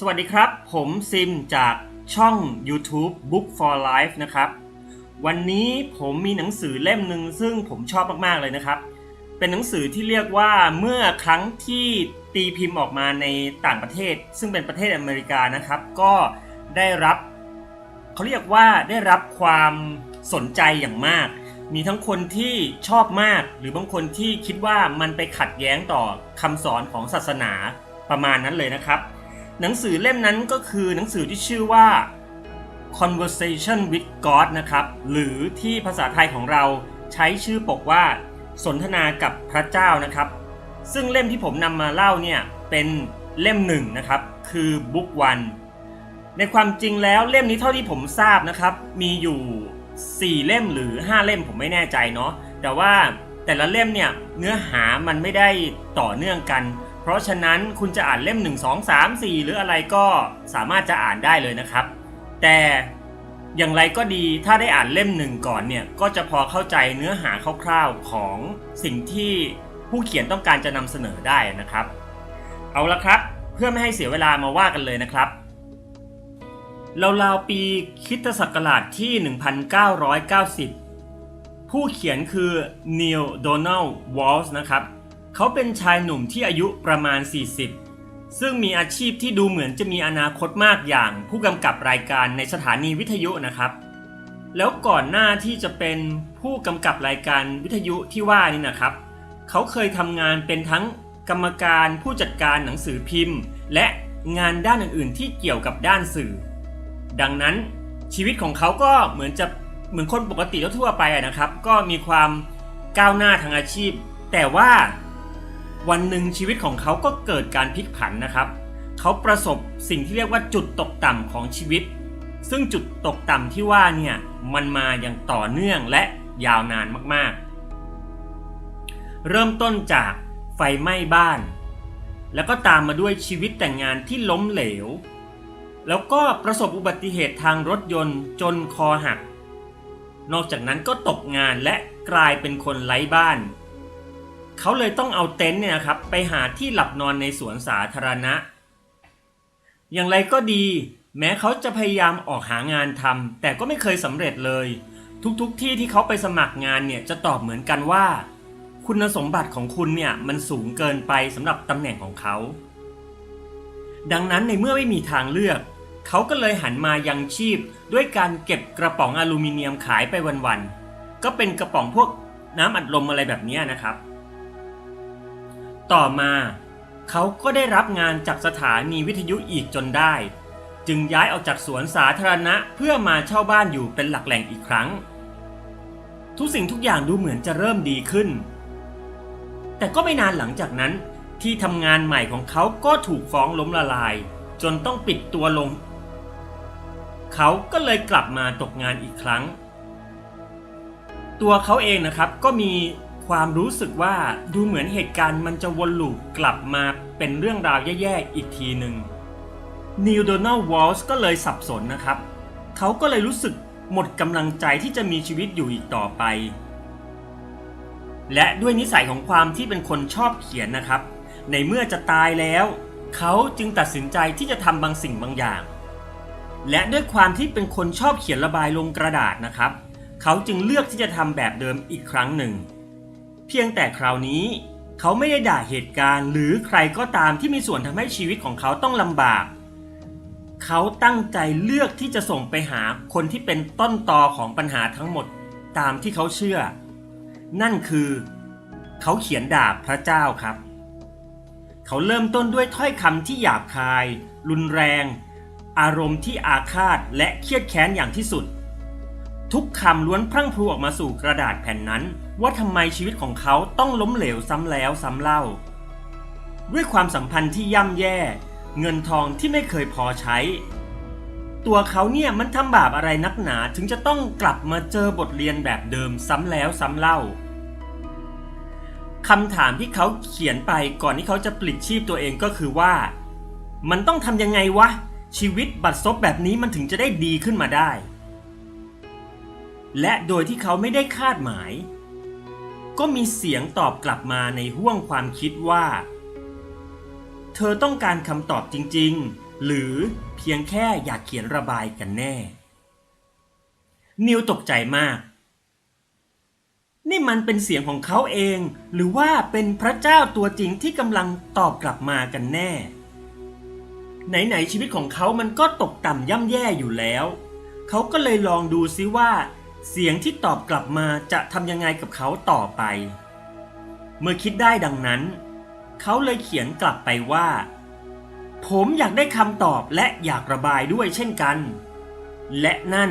สวัสดีครับ ผมซิมจากช่อง YouTube Book for Life นะครับ วันนี้ผมมีหนังสือเล่มหนึ่งซึ่งผมชอบมาก ๆ เลยนะครับ เป็นหนังสือที่เรียกว่าเมื่อครั้งที่ตีพิมพ์ออกมาในต่างประเทศ ซึ่งเป็นประเทศอเมริกานะครับ ก็ได้รับเขาเรียกว่าได้รับความสนใจอย่างมาก มีทั้งคนที่ชอบมาก หรือบางคนที่คิดว่ามันไปขัดแย้งต่อคำสอนของศาสนาประมาณนั้นเลยนะครับ หนังสือเล่มนั้นก็คือหนังสือที่ชื่อว่า Conversation with God นะครับ หรือที่ภาษาไทยของเราใช้ชื่อปกว่า สนทนากับพระเจ้านะครับ ซึ่งเล่มที่ผมนำมาเล่าเนี่ยเป็นเล่มหนึ่งนะครับ คือ Book One ในความจริงแล้วเล่มนี้เท่าที่ผมทราบนะครับ มีอยู่ 4 เล่มหรือ 5 เล่มผมไม่แน่ใจเนาะแต่ว่าแต่ละเล่มเนี่ยเนื้อหามันไม่ได้ต่อเนื่องกัน ราะฉะนั้นคุณจะอ่านเล่ม 1 2 3 4 หรืออะไรก็สามารถจะอ่านได้เลยนะครับ แต่อย่างไรก็ดีถ้าได้อ่านเล่มหนึ่งก่อนเนี่ยก็จะพอเข้าใจเนื้อหาคร่าวๆของสิ่งที่ผู้เขียนต้องการจะนำเสนอได้นะครับ เอาละครับ เพื่อไม่ให้เสียเวลามาว่ากันเลยนะครับราวๆปีคริสตศักราชที่ 1990 ผู้เขียนคือนีลโดนัลวอลส์นะครับ เขาเป็นชายหนุ่มที่อายุประมาณ 40 ซึ่งมีอาชีพที่ดูเหมือนจะมีอนาคตมากอย่าง ผู้กำกับรายการในสถานีวิทยุนะครับ แล้วก่อนหน้าที่จะเป็นผู้กำกับรายการวิทยุที่ว่านี่นะครับ เขาเคยทำงานเป็นทั้งกรรมการผู้จัดการหนังสือพิมพ์ และงานด้านอื่นๆ ที่เกี่ยวกับด้านสื่อ ดังนั้นชีวิตของเขาก็เหมือนจะเหมือนคนปกติทั่วไปนะครับ ก็มีความก้าวหน้าทางอาชีพ แต่ว่า วันหนึ่งชีวิตของเขาก็เกิดการพลิกผันนะครับ เขาประสบสิ่งที่เรียกว่าจุดตกต่ำของชีวิต ซึ่งจุดตกต่ำที่ว่าเนี่ยมันมาอย่างต่อเนื่องและยาวนานมากๆ เริ่มต้นจากไฟไหม้บ้าน แล้วก็ตามมาด้วยชีวิตแต่งงานที่ล้มเหลว แล้วก็ประสบอุบัติเหตุทางรถยนต์จนคอหัก นอกจากนั้นก็ตกงานและกลายเป็นคนไร้บ้าน เขาเลยต้องเอาเต็นท์เนี่ยนะครับไปหาที่หลับนอนในสวนสาธารณะ อย่างไรก็ดี แม้เขาจะพยายามออกหางานทำแต่ก็ไม่เคยสำเร็จเลย ทุกๆทที่ที่เขาไปสมัครงานเนี่ยจะตอบเหมือนกันว่า คุณสมบัติของคุณเนี่ยมันสูงเกินไปสำหรับตำแหน่งของเขา ดังนั้นในเมื่อไม่มีทางเลือก เขาก็เลยหันมายังชีพด้วยการเก็บกระป๋องอลูมิเนียมขายไปวันๆก็เป็นกระป๋องพวกน้ำอัดลมอะไรแบบนี้นะครับ ต่อมาเขาก็ได้รับงานจากสถานีวิทยุอีกจนได้ จึงย้ายออกจากสวนสาธารณะเพื่อมาเช่าบ้านอยู่เป็นหลักแหล่งอีกครั้ง ทุกสิ่งทุกอย่างดูเหมือนจะเริ่มดีขึ้น แต่ก็ไม่นานหลังจากนั้นที่ทำงานใหม่ของเขาก็ถูกฟ้องล้มละลาย จนต้องปิดตัวลง เขาก็เลยกลับมาตกงานอีกครั้ง ตัวเขาเองนะครับก็มี ความรู้สึกว่าดูเหมือนเหตุการณ์มันจะวนลูปกลับมาเป็นเรื่องราวแย่ๆอีกทีหนึ่งนิวโดนัลวอลส์ก็เลยสับสนนะครับ เขาก็เลยรู้สึกหมดกำลังใจที่จะมีชีวิตอยู่อีกต่อไป และด้วยนิสัยของความที่เป็นคนชอบเขียนนะครับ ในเมื่อจะตายแล้ว เขาจึงตัดสินใจที่จะทำบางสิ่งบางอย่าง และด้วยความที่เป็นคนชอบเขียนระบายลงกระดาษนะครับ เขาจึงเลือกที่จะทำแบบเดิมอีกครั้งหนึ่ง เพียงแต่คราวนี้ เขาไม่ได้ด่าเหตุการณ์ หรือใครก็ตามที่มีส่วนทำให้ชีวิตของเขาต้องลำบาก เขาตั้งใจเลือกที่จะส่งไปหาคนที่เป็นต้นตอของปัญหาทั้งหมดตามที่เขาเชื่อ นั่นคือ เขาเขียนด่าพระเจ้าครับ เขาเริ่มต้นด้วยถ้อยคำที่หยาบคาย รุนแรง อารมณ์ที่อาฆาตและเครียดแค้นอย่างที่สุด ทุกคำล้วนพรั่งพรูออกมาสู่กระดาษแผ่นนั้น ว่าทำไมชีวิตของเขาต้องล้มเหลวซ้ำแล้วซ้ำเล่า ด้วยความสัมพันธ์ที่ย่ำแย่ เงินทองที่ไม่เคยพอใช้ ตัวเขาเนี่ยมันทำบาปอะไรนักหนาถึงจะต้องกลับมาเจอบทเรียนแบบเดิมซ้ำแล้วซ้ำเล่าคำถามที่เขาเขียนไปก่อนที่เขาจะปลิดชีพตัวเองก็คือว่า มันต้องทำยังไงวะ ชีวิตบัดซบแบบนี้มันถึงจะได้ดีขึ้นมาได้ และโดยที่เขาไม่ได้คาดหมาย ก็มีเสียงตอบกลับมาในห้วงความคิดว่า เธอต้องการคำตอบจริง ๆ หรือเพียงแค่อยากเขียนระบายกันแน่ นิวตกใจมาก นี่มันเป็นเสียงของเขาเอง หรือว่าเป็นพระเจ้าตัวจริงที่กำลังตอบกลับมากันแน่ ไหนๆชีวิตของเขามันก็ตกต่ำย่ำแย่อยู่แล้ว เขาก็เลยลองดูซิว่า เสียงที่ตอบกลับมาจะทำยังไงกับเขาต่อไป เมื่อคิดได้ดังนั้น เขาเลยเขียนกลับไปว่า ผมอยากได้คำตอบและอยากระบายด้วยเช่นกัน และนั่น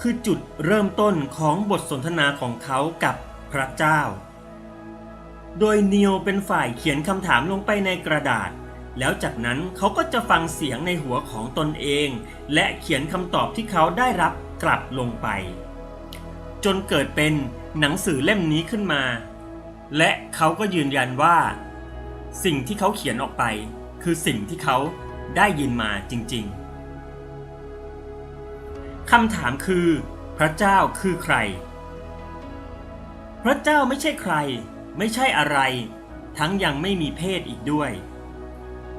คือจุดเริ่มต้นของบทสนทนาของเขากับพระเจ้า โดยนิวเป็นฝ่ายเขียนคำถามลงไปในกระดาษ แล้วจากนั้นเขาก็จะฟังเสียงในหัวของตนเอง และเขียนคำตอบที่เขาได้รับกลับลงไป จนเกิดเป็นหนังสือเล่มนี้ขึ้นมา และเขาก็ยืนยันว่า สิ่งที่เขาเขียนออกไป คือสิ่งที่เขาได้ยินมาจริง ๆคำถามคือ พระเจ้าคือใคร พระเจ้าไม่ใช่ใคร ไม่ใช่อะไร ทั้งยังไม่มีเพศอีกด้วย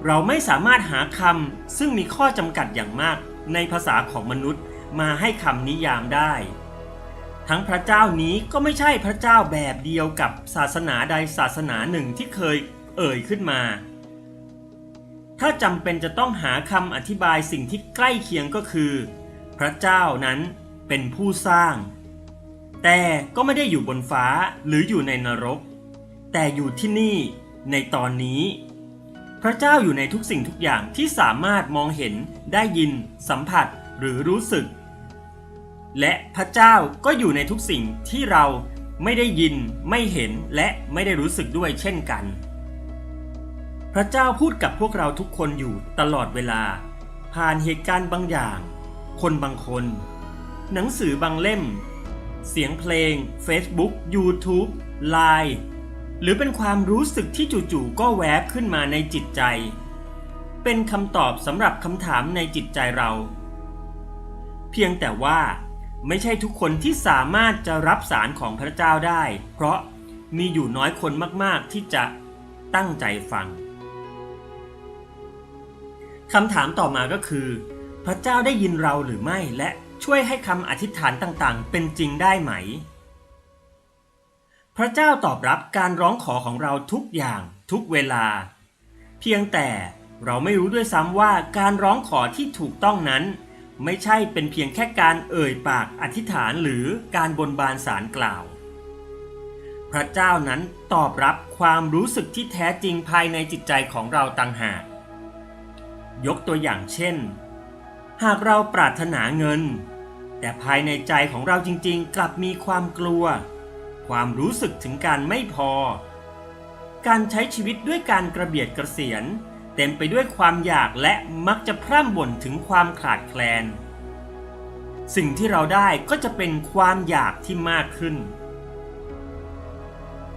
เราไม่สามารถหาคำซึ่งมีข้อจำกัดอย่างมากในภาษาของมนุษย์มาให้คำนิยามได้ ทั้งพระเจ้านี้ก็ไม่ใช่พระเจ้าแบบเดียวกับศาสนาใดศาสนาหนึ่งที่เคยเอ่ยขึ้นมา ถ้าจำเป็นจะต้องหาคำอธิบายสิ่งที่ใกล้เคียงก็คือ พระเจ้านั้นเป็นผู้สร้าง แต่ก็ไม่ได้อยู่บนฟ้าหรืออยู่ในนรก แต่อยู่ที่นี่ในตอนนี้ พระเจ้าอยู่ในทุกสิ่งทุกอย่างที่สามารถมองเห็นได้ยิน สัมผัสหรือรู้สึก และพระเจ้าก็อยู่ในทุกสิ่งที่เราไม่ได้ยินไม่เห็นและไม่ได้รู้สึกด้วยเช่นกัน พระเจ้าพูดกับพวกเราทุกคนอยู่ตลอดเวลา ผ่านเหตุการณ์บางอย่าง คนบางคน หนังสือบางเล่ม เสียงเพลง Facebook YouTube Line หรือเป็นความรู้สึกที่จู่ๆก็แวบขึ้นมาในจิตใจ เป็นคำตอบสำหรับคำถามในจิตใจเรา เพียงแต่ว่า ไม่ใช่ทุกคนที่สามารถจะรับสารของพระเจ้าได้ เพราะมีอยู่น้อยคนมาก ๆ ที่จะตั้งใจฟังคำถามต่อมาก็คือ พระเจ้าได้ยินเราหรือไม่และช่วยให้คำอธิษฐานต่างๆ เป็นจริงได้ไหม พระเจ้าตอบรับการร้องขอของเราทุกอย่างทุกเวลา เพียงแต่เราไม่รู้ด้วยซ้ำว่าการร้องขอที่ถูกต้องนั้น ไม่ใช่เป็นเพียงแค่การเอ่ยปากอธิษฐานหรือการบนบานสารกล่าว พระเจ้านั้นตอบรับความรู้สึกที่แท้จริงภายในจิตใจของเราต่างหาก ยกตัวอย่างเช่น หากเราปรารถนาเงิน แต่ภายในใจของเราจริงๆ กลับมีความกลัว ความรู้สึกถึงการไม่พอ การใช้ชีวิตด้วยการกระเบียดกระเสียน เต็มไปด้วยความอยากและมักจะพร่ำบ่นถึงความขาดแคลน สิ่งที่เราได้ก็จะเป็นความอยากที่มากขึ้น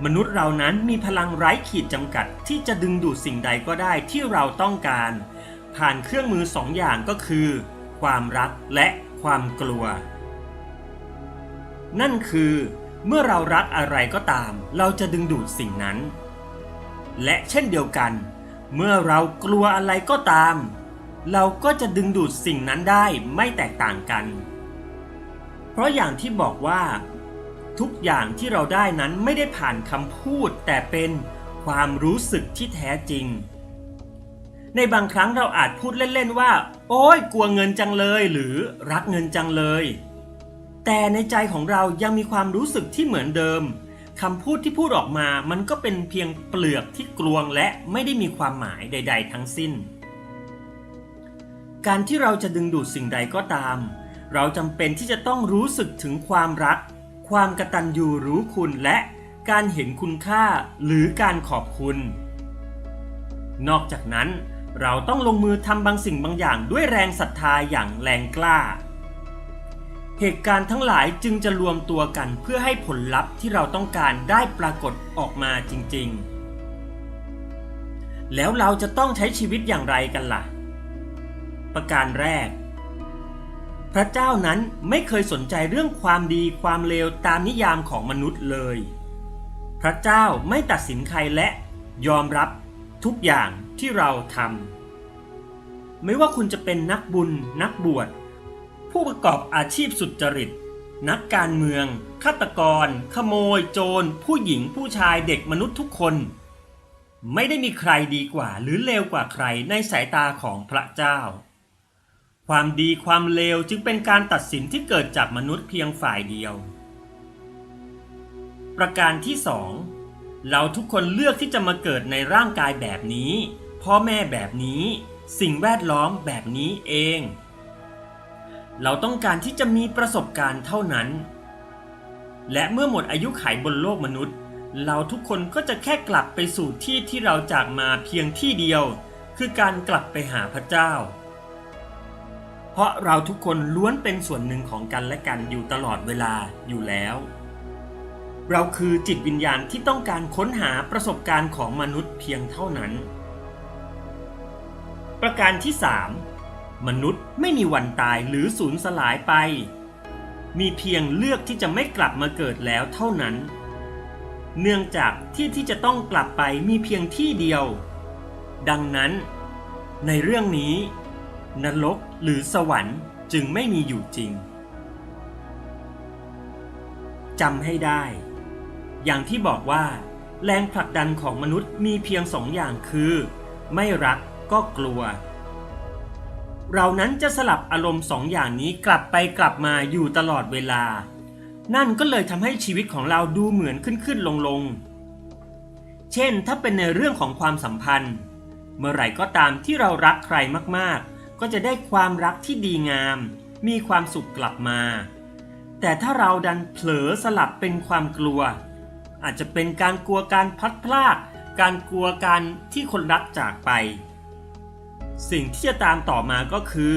มนุษย์เรานั้นมีพลังไร้ขีดจำกัดที่จะดึงดูดสิ่งใดก็ได้ที่เราต้องการ ผ่านเครื่องมือสองอย่างก็คือ ความรักและความกลัว นั่นคือเมื่อเรารักอะไรก็ตาม เราจะดึงดูดสิ่งนั้น และเช่นเดียวกัน เมื่อเรากลัวอะไรก็ตาม เราก็จะดึงดูดสิ่งนั้นได้ไม่แตกต่างกัน เพราะอย่างที่บอกว่า ทุกอย่างที่เราได้นั้นไม่ได้ผ่านคำพูด แต่เป็นความรู้สึกที่แท้จริง ในบางครั้งเราอาจพูดเล่น ๆ ว่า โอ้ยกลัวเงินจังเลยหรือรักเงินจังเลย แต่ในใจของเรายังมีความรู้สึกที่เหมือนเดิม คำพูดที่พูดออกมามันก็เป็นเพียงเปลือกที่กลวงและไม่ได้มีความหมายใด ๆ ทั้งสิ้น การที่เราจะดึงดูดสิ่งใดก็ตาม เราจำเป็นที่จะต้องรู้สึกถึงความรัก ความกตัญญูรู้คุณและการเห็นคุณค่าหรือการขอบคุณ นอกจากนั้น เราต้องลงมือทำบางสิ่งบางอย่างด้วยแรงศรัทธาอย่างแรงกล้า เหตุการณ์ทั้งหลายจึงจะรวมตัวกันเพื่อให้ผลลัพธ์ที่เราต้องการได้ปรากฏออกมาจริงๆ แล้วเราจะต้องใช้ชีวิตอย่างไรกันล่ะ ประการแรก พระเจ้านั้นไม่เคยสนใจเรื่องความดีความเลวตามนิยามของมนุษย์เลย พระเจ้าไม่ตัดสินใครและยอมรับทุกอย่างที่เราทำไม่ว่าคุณจะเป็นนักบุญนักบวช ผู้ประกอบอาชีพสุจริต นักการเมือง ฆาตกร ขโมย โจร ผู้หญิงผู้ชายเด็กมนุษย์ทุกคน ไม่ได้มีใครดีกว่าหรือเลวกว่าใครในสายตาของพระเจ้า ความดีความเลวจึงเป็นการตัดสินที่เกิดจากมนุษย์เพียงฝ่ายเดียว ประการที่สองเราทุกคนเลือกที่จะมาเกิดในร่างกายแบบนี้ พ่อแม่แบบนี้ สิ่งแวดล้อมแบบนี้เอง เราต้องการที่จะมีประสบการณ์เท่านั้น และเมื่อหมดอายุขัยบนโลกมนุษย์ เราทุกคนก็จะแค่กลับไปสู่ที่ที่เราจากมาเพียงที่เดียว คือการกลับไปหาพระเจ้า เพราะเราทุกคนล้วนเป็นส่วนหนึ่งของกันและกันอยู่ตลอดเวลาอยู่แล้ว เราคือจิตวิญญาณที่ต้องการค้นหาประสบการณ์ของมนุษย์เพียงเท่านั้น ประการที่ 3 มนุษย์ไม่มีวันตายหรือสูญสลายไป มีเพียงเลือกที่จะไม่กลับมาเกิดแล้วเท่านั้น เนื่องจากที่ที่จะต้องกลับไปมีเพียงที่เดียว ดังนั้น ในเรื่องนี้ นรกหรือสวรรค์จึงไม่มีอยู่จริงจำให้ได้ อย่างที่บอกว่า แรงผลักดันของมนุษย์มีเพียงสองอย่างคือ ไม่รักก็กลัว เรานั้นจะสลับอารมณ์สองอย่างนี้กลับไปกลับมาอยู่ตลอดเวลา นั่นก็เลยทำให้ชีวิตของเราดูเหมือนขึ้นขึ้นลงลงเช่น ถ้าเป็นในเรื่องของความสัมพันธ์ เมื่อไหร่ก็ตามที่เรารักใครมากๆ ก็จะได้ความรักที่ดีงาม มีความสุขกลับมา แต่ถ้าเราดันเผลอสลับเป็นความกลัว อาจจะเป็นการกลัวการพัดพรากการกลัวการที่คนรักจากไป สิ่งที่จะตามต่อมาก็คือ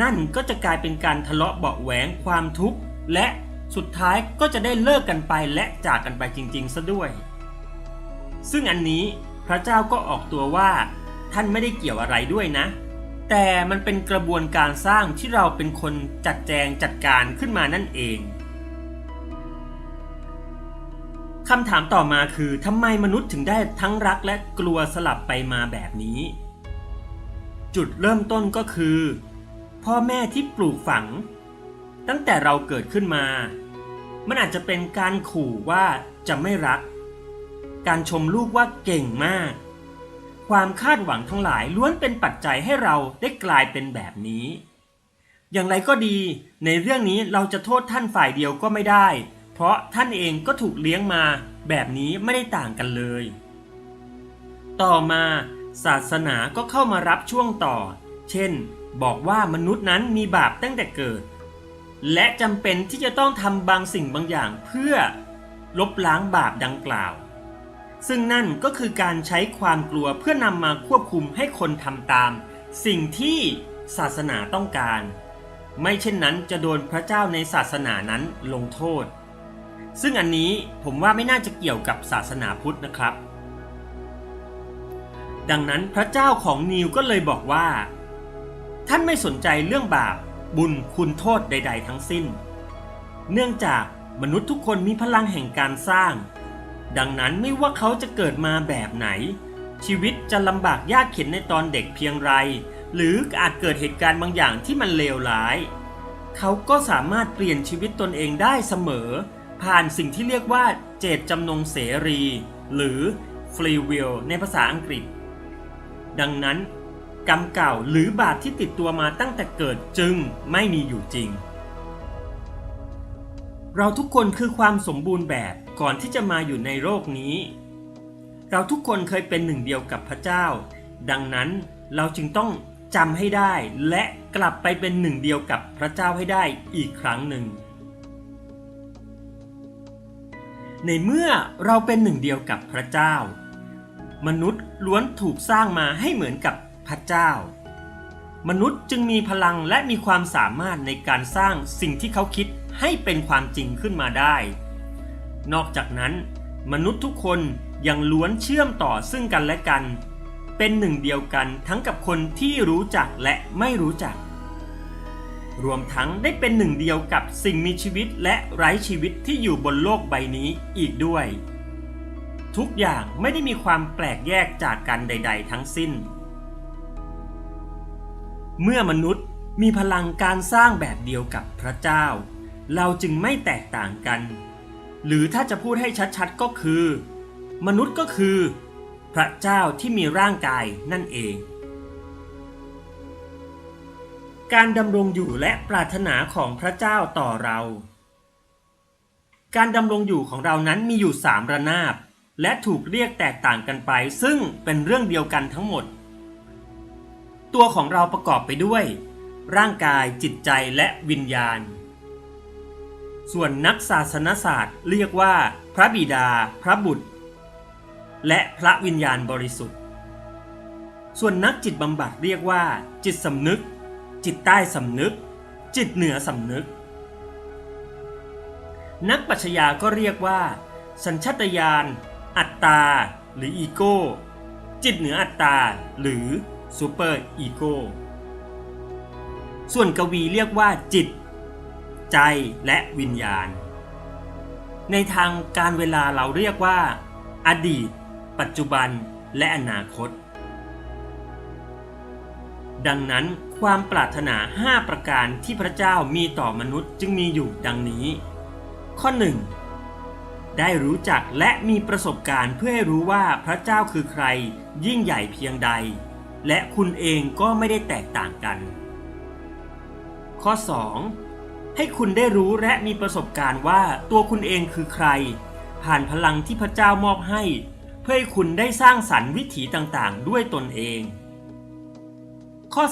นั่นก็จะกลายเป็นการทะเลาะเบาแหวงความทุกข์และสุดท้ายก็จะได้เลิกกันไปและจากกันไปจริงๆซะด้วย ซึ่งอันนี้พระเจ้าก็ออกตัวว่า ท่านไม่ได้เกี่ยวอะไรด้วยนะ แต่มันเป็นกระบวนการสร้างที่เราเป็นคนจัดแจงจัดการขึ้นมานั่นเองคำถามต่อมาคือทำไมมนุษย์ถึงได้ทั้งรักและกลัวสลับไปมาแบบนี้ จุดเริ่มต้นก็คือ พ่อแม่ที่ปลูกฝัง ตั้งแต่เราเกิดขึ้นมา มันอาจจะเป็นการขู่ว่าจะไม่รัก การชมลูกว่าเก่งมาก ความคาดหวังทั้งหลายล้วนเป็นปัจจัยให้เราได้กลายเป็นแบบนี้ อย่างไรก็ดี ในเรื่องนี้เราจะโทษท่านฝ่ายเดียวก็ไม่ได้ เพราะท่านเองก็ถูกเลี้ยงมา แบบนี้ไม่ได้ต่างกันเลย ต่อมา ศาสนาก็เข้ามารับช่วงต่อ เช่น บอกว่ามนุษย์นั้นมีบาปตั้งแต่เกิด และจำเป็นที่จะต้องทำบางสิ่งบางอย่างเพื่อลบล้างบาปดังกล่าว ซึ่งนั่นก็คือการใช้ความกลัวเพื่อนำมาควบคุมให้คนทำตาม สิ่งที่ศาสนาต้องการ ไม่เช่นนั้นจะโดนพระเจ้าในศาสนานั้นลงโทษ ซึ่งอันนี้ผมว่าไม่น่าจะเกี่ยวกับศาสนาพุทธนะครับ ดังนั้นพระเจ้าของนิวก็เลยบอกว่า ท่านไม่สนใจเรื่องบาปบุญคุณโทษใด ๆ ทั้งสิ้น เนื่องจากมนุษย์ทุกคนมีพลังแห่งการสร้าง ดังนั้นไม่ว่าเขาจะเกิดมาแบบไหน ชีวิตจะลำบากยากเข็นในตอนเด็กเพียงไร หรืออาจเกิดเหตุการณ์บางอย่างที่มันเลวร้าย เขาก็สามารถเปลี่ยนชีวิตตนเองได้เสมอ ผ่านสิ่งที่เรียกว่าเจตจำนงเสรี หรือ free will ในภาษาอังกฤษ ดังนั้น กรรมเก่าหรือบาปที่ติดตัวมาตั้งแต่เกิดจึงไม่มีอยู่จริง เราทุกคนคือความสมบูรณ์แบบก่อนที่จะมาอยู่ในโลกนี้ เราทุกคนเคยเป็นหนึ่งเดียวกับพระเจ้า ดังนั้นเราจึงต้องจำให้ได้และกลับไปเป็นหนึ่งเดียวกับพระเจ้าให้ได้อีกครั้งหนึ่ง ในเมื่อเราเป็นหนึ่งเดียวกับพระเจ้า มนุษย์ล้วนถูกสร้างมาให้เหมือนกับพระเจ้า มนุษย์จึงมีพลังและมีความสามารถในการสร้างสิ่งที่เขาคิดให้เป็นความจริงขึ้นมาได้ นอกจากนั้น มนุษย์ทุกคนยังล้วนเชื่อมต่อซึ่งกันและกัน เป็นหนึ่งเดียวกันทั้งกับคนที่รู้จักและไม่รู้จัก รวมทั้งได้เป็นหนึ่งเดียวกับสิ่งมีชีวิตและไร้ชีวิตที่อยู่บนโลกใบนี้อีกด้วย ทุกอย่างไม่ได้มีความแปลกแยกจากกันใด ๆ ทั้งสิ้น เมื่อมนุษย์มีพลังการสร้างแบบเดียวกับพระเจ้า เราจึงไม่แตกต่างกัน หรือถ้าจะพูดให้ชัดๆก็คือ มนุษย์ก็คือ พระเจ้าที่มีร่างกายนั่นเอง การดำรงอยู่และปรารถนาของพระเจ้าต่อเรา การดำรงอยู่ของเรานั้นมีอยู่สามระนาบ และถูกเรียกแตกต่างกันไป ซึ่งเป็นเรื่องเดียวกันทั้งหมด ตัวของเราประกอบไปด้วย ร่างกายจิตใจและวิญญาณ ส่วนนักศาสนศาสตร์เรียกว่า พระบิดา พระบุตร และพระวิญญาณบริสุทธิ์ ส่วนนักจิตบำบัดเรียกว่า จิตสำนึก จิตใต้สำนึก จิตเหนือสำนึก นักปัชญาก็เรียกว่า สัญชาตญาณ อัตตา หรืออีโก้ จิตเหนืออัตตา หรือซูเปอร์อีโก้ส่วนกวีเรียกว่าจิต ใจและวิญญาณ ในทางการเวลาเราเรียกว่า อดีต ปัจจุบันและอนาคต ดังนั้นความปรารถนา 5 ประการที่พระเจ้ามีต่อมนุษย์จึงมีอยู่ดังนี้ ข้อ 1. ได้รู้จักและมีประสบการณ์เพื่อให้รู้ว่าพระเจ้าคือใคร ยิ่งใหญ่เพียงใด และคุณเองก็ไม่ได้แตกต่างกัน ข้อ 2. ให้คุณได้รู้และมีประสบการณ์ว่าตัวคุณเองคือใคร ผ่านพลังที่พระเจ้ามอบให้ เพื่อให้คุณได้สร้างสรรค์วิถีต่างๆ ด้วยตนเอง ข้อ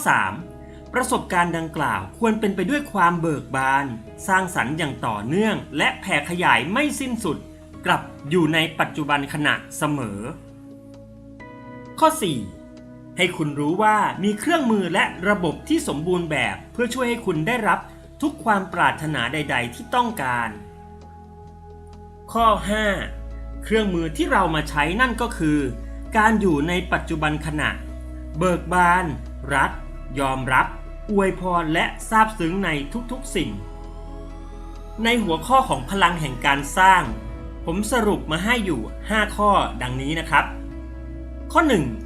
3. ประสบการณ์ดังกล่าวควรเป็นไปด้วยความเบิกบาน สร้างสรรค์อย่างต่อเนื่อง และแผ่ขยายไม่สิ้นสุด กลับอยู่ในปัจจุบันขณะเสมอ ข้อ 4. ให้คุณรู้ว่ามีเครื่องมือและระบบที่สมบูรณ์แบบเพื่อช่วยให้คุณได้รับทุกความปรารถนาใด ๆ ที่ต้องการ ข้อ 5. เครื่องมือที่เรามาใช้นั่นก็คือ การอยู่ในปัจจุบันขณะ เบิกบาน รัก ยอมรับ อวยพรและซาบซึ้งในทุกๆสิ่ง ในหัวข้อของพลังแห่งการสร้าง ผมสรุปมาให้อยู่ 5 ข้อดังนี้นะครับ ข้อ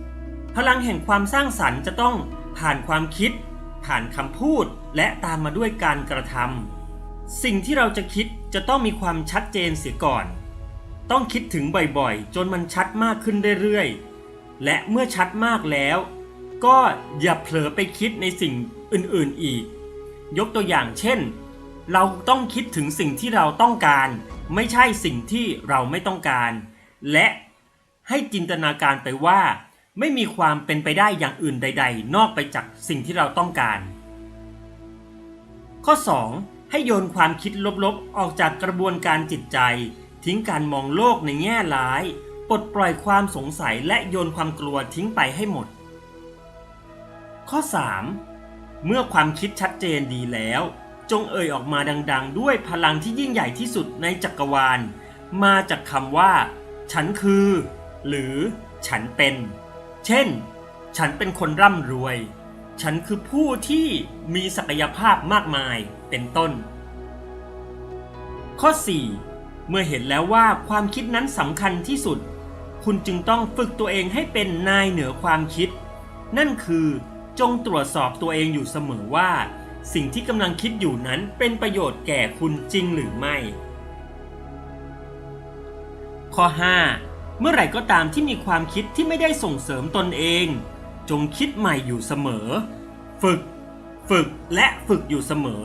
1. พลังแห่งความสร้างสรรค์จะต้องผ่านความคิด ผ่านคำพูด และตามมาด้วยการกระทำสิ่งที่เราจะคิดจะต้องมีความชัดเจนเสียก่อน ต้องคิดถึงบ่อยๆ จนมันชัดมากขึ้นเรื่อยๆ และเมื่อชัดมากแล้ว ก็อย่าเผลอไปคิดในสิ่งอื่นๆอีก ยกตัวอย่างเช่น เราต้องคิดถึงสิ่งที่เราต้องการ ไม่ใช่สิ่งที่เราไม่ต้องการ และให้จินตนาการไปว่า ไม่มีความเป็นไปได้อย่างอื่นใด ๆ นอกไปจากสิ่งที่เราต้องการ ข้อ 2. ให้โยนความคิดลบๆ ออกจากกระบวนการจิตใจ ทิ้งการมองโลกในแง่ร้ายปลดปล่อยความสงสัยและโยนความกลัวทิ้งไปให้หมด ข้อ 3. เมื่อความคิดชัดเจนดีแล้ว จงเอ่ยออกมาดัง ๆ ด้วยพลังที่ยิ่งใหญ่ที่สุดในจักรวาล มาจากคำว่า ฉันคือ หรือ ฉันเป็น เช่น ฉันเป็นคนร่ำรวย ฉันคือผู้ที่มีศักยภาพมากมายเป็นต้น ข้อ 4. เมื่อเห็นแล้วว่าความคิดนั้นสำคัญที่สุด คุณจึงต้องฝึกตัวเองให้เป็นนายเหนือความคิด นั่นคือจงตรวจสอบตัวเองอยู่เสมอว่า สิ่งที่กำลังคิดอยู่นั้นเป็นประโยชน์แก่คุณจริงหรือไม่ ข้อ 5. เมื่อไหร่ก็ตามที่มีความคิดที่ไม่ได้ส่งเสริมตนเอง จงคิดใหม่อยู่เสมอ ฝึก ฝึกและฝึกอยู่เสมอ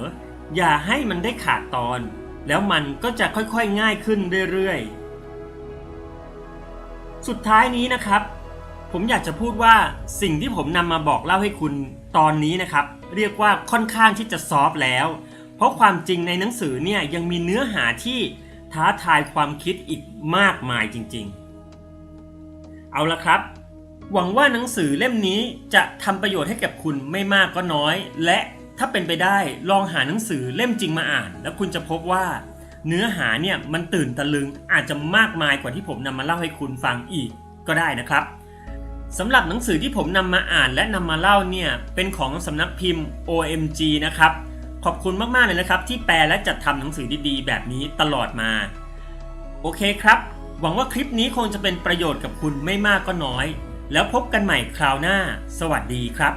อย่าให้มันได้ขาดตอน แล้วมันก็จะค่อยๆง่ายขึ้นเรื่อยๆ สุดท้ายนี้นะครับ ผมอยากจะพูดว่าสิ่งที่ผมนำมาบอกเล่าให้คุณตอนนี้นะครับ เรียกว่าค่อนข้างที่จะซอฟแล้ว เพราะความจริงในหนังสือเนี่ยยังมีเนื้อหาที่ท้าทายความคิดอีกมากมายจริง ๆ เอาละครับ หวังว่าหนังสือเล่มนี้จะทำประโยชน์ให้กับคุณไม่มากก็น้อย และถ้าเป็นไปได้ลองหาหนังสือเล่มจริงมาอ่าน แล้วคุณจะพบว่า เนื้อหาเนี่ยมันตื่นตะลึงอาจจะมากมายกว่าที่ผมนำมาเล่าให้คุณฟังอีกก็ได้นะครับ สำหรับหนังสือที่ผมนำมาอ่านและนำมาเล่าเนี่ย เป็นของสำนักพิมพ์ OMG นะครับ ขอบคุณมากๆเลยนะครับ ที่แปลและจัดทำหนังสือดีๆ แบบนี้ตลอดมา โอเคครับ หวังว่าคลิปนี้คงจะเป็นประโยชน์กับคุณไม่มากก็น้อย แล้วพบกันใหม่คราวหน้า สวัสดีครับ